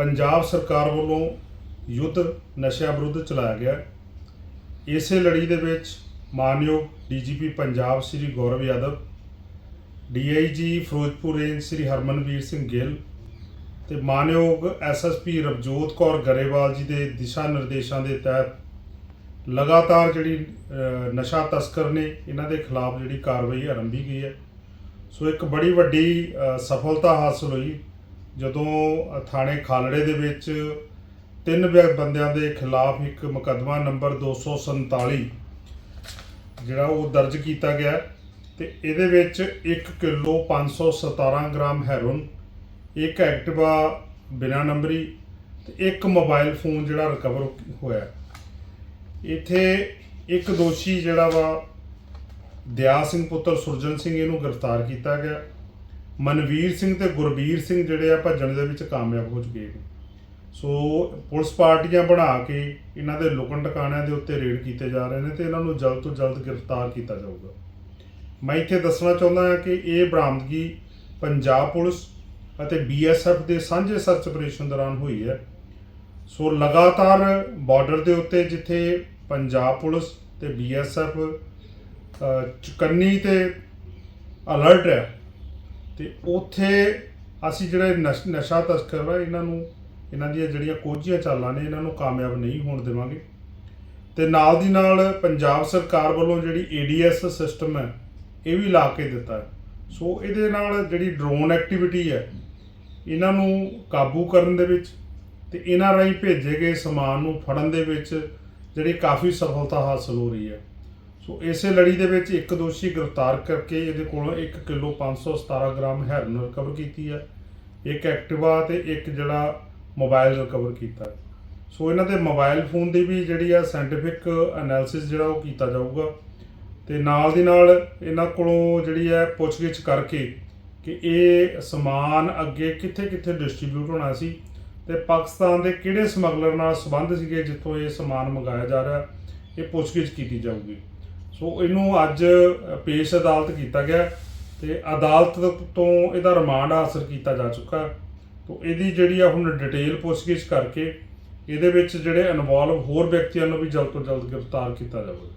ਪੰਜਾਬ ਸਰਕਾਰ ਵੱਲੋਂ ਯੁੱਧ ਨਸ਼ਿਆਂ ਵਿਰੁੱਧ ਚਲਾਇਆ ਗਿਆ ਇਸੇ ਲੜੀ ਦੇ ਵਿੱਚ ਮਾਨਯੋਗ DGP Punjab Shri Gaurav Yadav, DIG Firozpur range Shri Harmanvir Singh Gill ਤੇ ਮਾਨਯੋਗ ਐਸਐਸਪੀ ਰਵਜੋਤ ਕੌਰ ਗਰੇਵਾਲ ਜੀ ਦੇ ਦਿਸ਼ਾ ਨਿਰਦੇਸ਼ਾਂ ਦੇ ਤਹਿਤ ਲਗਾਤਾਰ ਜਿਹੜੀ ਨਸ਼ਾ ਤਸਕਰ ਨੇ, ਇਹਨਾਂ ਦੇ ਖਿਲਾਫ ਜਿਹੜੀ ਕਾਰਵਾਈ ਆਰੰਭੀ ਗਈ ਹੈ। ਸੋ ਇੱਕ ਬੜੀ ਵੱਡੀ ਸਫਲਤਾ ਹਾਸਲ ਹੋਈ। ਜਦੋਂ ਥਾਣੇ ਖਾਲੜੇ ਦੇ ਵਿੱਚ ਤਿੰਨ ਵਿਅ- ਬੰਦਿਆਂ ਦੇ ਖਿਲਾਫ ਇੱਕ ਮੁਕੱਦਮਾ ਨੰਬਰ 247 ਜਿਹੜਾ ਉਹ ਦਰਜ ਕੀਤਾ ਗਿਆ ਹੈ ਤੇ ਇਹਦੇ ਵਿੱਚ 1 ਕਿਲੋ 517 ਗ੍ਰਾਮ ਹੈਰੋਨ ਇੱਕ ਐਕਟਿਵਾ ਬਿਨਾ ਨੰਬਰੀ ਤੇ ਇੱਕ ਮੋਬਾਈਲ ਫੋਨ ਜਿਹੜਾ ਰਿਕਵਰ ਹੋਇਆ ਇੱਥੇ ਇੱਕ ਦੋਸ਼ੀ ਜਿਹੜਾ ਵਾ ਦਿਆ ਸਿੰਘ ਪੁੱਤਰ ਸੁਰਜਨ ਸਿੰਘ ਇਹਨੂੰ ਗ੍ਰਿਫਤਾਰ ਕੀਤਾ ਗਿਆ। ਮਨਵੀਰ ਸਿੰਘ ਤੇ ਗੁਰਬੀਰ ਸਿੰਘ ਜਿਹੜੇ ਆ ਭੱਜਣ ਦੇ ਵਿੱਚ ਕਾਮਯਾਬ ਹੋ ਚੁੱਕੇ ਨੇ। ਸੋ ਪੁਲਿਸ ਪਾਰਟੀਆਂ ਬਣਾ ਕੇ ਇਹਨਾਂ ਦੇ ਲੁਕਣ ਟਿਕਾਣਿਆਂ ਦੇ ਉੱਤੇ ਰੇਡ ਕੀਤੇ ਜਾ ਰਹੇ ਨੇ ਤੇ ਇਹਨਾਂ ਨੂੰ ਜਲਦ ਤੋਂ ਜਲਦ ਗ੍ਰਿਫਤਾਰ ਕੀਤਾ ਜਾਊਗਾ। ਮੈਂ ਇੱਥੇ ਦੱਸਣਾ ਚਾਹੁੰਦਾ ਹਾਂ ਕਿ ਇਹ ਬਰਾਮਦਗੀ ਪੰਜਾਬ ਪੁਲਿਸ ਅਤੇ ਬੀਐਸਐਫ ਦੇ ਸਾਂਝੇ ਸਰਚ ਆਪਰੇਸ਼ਨ ਦੌਰਾਨ ਹੋਈ ਹੈ। ਸੋ ਲਗਾਤਾਰ ਬਾਰਡਰ ਦੇ ਉੱਤੇ ਜਿੱਥੇ ਪੰਜਾਬ ਪੁਲਿਸ ਤੇ ਬੀਐਸਐਫ ਚੁਕੰਨੀ ਤੇ ਅਲਰਟ ਹੈ ਤੇ ਉੱਥੇ ਅਸੀਂ ਜਿਹੜੇ ਨਸ਼- ਨਸ਼ਾ ਤਸਕਰ ਵਾ, ਇਹਨਾਂ ਨੂੰ, ਇਹਨਾਂ ਦੀਆਂ ਜਿਹੜੀਆਂ ਕੋਝੀਆਂ ਚਾਲਾਂ ਨੇ, ਇਹਨਾਂ ਨੂੰ ਕਾਮਯਾਬ ਨਹੀਂ ਹੋਣ ਦੇਵਾਂਗੇ। ਤੇ ਨਾਲ ਦੀ ਨਾਲ ਪੰਜਾਬ ਸਰਕਾਰ ਵੱਲੋਂ ਜਿਹੜੀ ਏਡੀਐਸ ਸਿਸਟਮ ਹੈ, ਇਹ ਵੀ ਲਾ ਕੇ ਦਿੱਤਾ ਹੈ। ਸੋ ਇਹਦੇ ਨਾਲ ਜਿਹੜੀ ਡਰੋਨ ਐਕਟੀਵਿਟੀ ਹੈ, ਇਹਨਾਂ ਨੂੰ ਕਾਬੂ ਕਰਨ ਦੇ ਵਿੱਚ ਤੇ ਇਹਨਾਂ ਰਾਹੀਂ ਭੇਜੇ ਗਏ ਸਮਾਨ ਨੂੰ ਫੜਨ ਦੇ ਵਿੱਚ ਜਿਹੜੀ ਕਾਫੀ ਸਫਲਤਾ ਹਾਸਲ ਹੋ ਰਹੀ ਹੈ। ਸੋ ਇਸੇ ਲੜੀ ਦੇ ਵਿੱਚ ਇੱਕ ਦੋਸ਼ੀ ਗ੍ਰਿਫਤਾਰ ਕਰਕੇ ਇਹਦੇ ਕੋਲੋਂ 1 ਕਿਲੋ 517 ਗ੍ਰਾਮ ਹੈਰਨ ਰਿਕਵਰ ਕੀਤੀ ਹੈ। ਇੱਕ ਐਕਟਿਵਾ ਤੇ ਇੱਕ ਜਿਹੜਾ ਮੋਬਾਈਲ ਰਿਕਵਰ ਕੀਤਾ ਸੋ ਇਹਨਾਂ ਦੇ ਮੋਬਾਈਲ ਫੋਨ ਦੀ ਵੀ ਜਿਹੜੀ ਆ ਸਾਇੰਟੀਫਿਕ ਐਨਾਲਿਸਿਸ ਜਿਹੜਾ ਉਹ ਕੀਤਾ ਜਾਊਗਾ। ਤੇ ਨਾਲ ਦੀ ਨਾਲ ਇਹਨਾਂ ਕੋਲੋਂ ਜਿਹੜੀ ਹੈ ਪੁੱਛਗਿੱਛ ਕਰਕੇ ਕਿ ਇਹ ਸਮਾਨ ਅੱਗੇ ਕਿੱਥੇ ਕਿੱਥੇ ਡਿਸਟ੍ਰੀਬਿਊਟ ਹੋਣਾ ਸੀ ਤੇ ਪਾਕਿਸਤਾਨ ਦੇ ਕਿਹੜੇ ਸਮਗਲਰ ਨਾਲ ਸੰਬੰਧ ਸੀਗੇ ਜਿੱਥੋਂ ਇਹ ਸਮਾਨ ਮੰਗਾਇਆ ਜਾ ਰਿਹਾ, ਇਹ ਪੁੱਛਗਿੱਛ ਕੀਤੀ ਜਾਊਗੀ। ਸੋ ਇਹਨੂੰ ਅੱਜ ਪੇਸ਼ ਅਦਾਲਤ ਕੀਤਾ ਗਿਆ ਤੇ ਅਦਾਲਤ ਤੋਂ ਇਹਦਾ ਰਿਮਾਂਡ ਹਾਸਲ ਕੀਤਾ ਜਾ ਚੁੱਕਾ ਤੋਂ ਇਹਦੀ ਜਿਹੜੀ ਆ ਹੁਣ ਡਿਟੇਲ ਪੁੱਛਗਿੱਛ ਕਰਕੇ ਇਹਦੇ ਵਿੱਚ ਜਿਹੜੇ ਇਨਵੋਲਵ ਹੋਰ ਵਿਅਕਤੀਆਂ ਨੂੰ ਵੀ ਜਲਦ ਤੋਂ ਜਲਦ ਗ੍ਰਿਫਤਾਰ ਕੀਤਾ ਜਾਵੇਗਾ।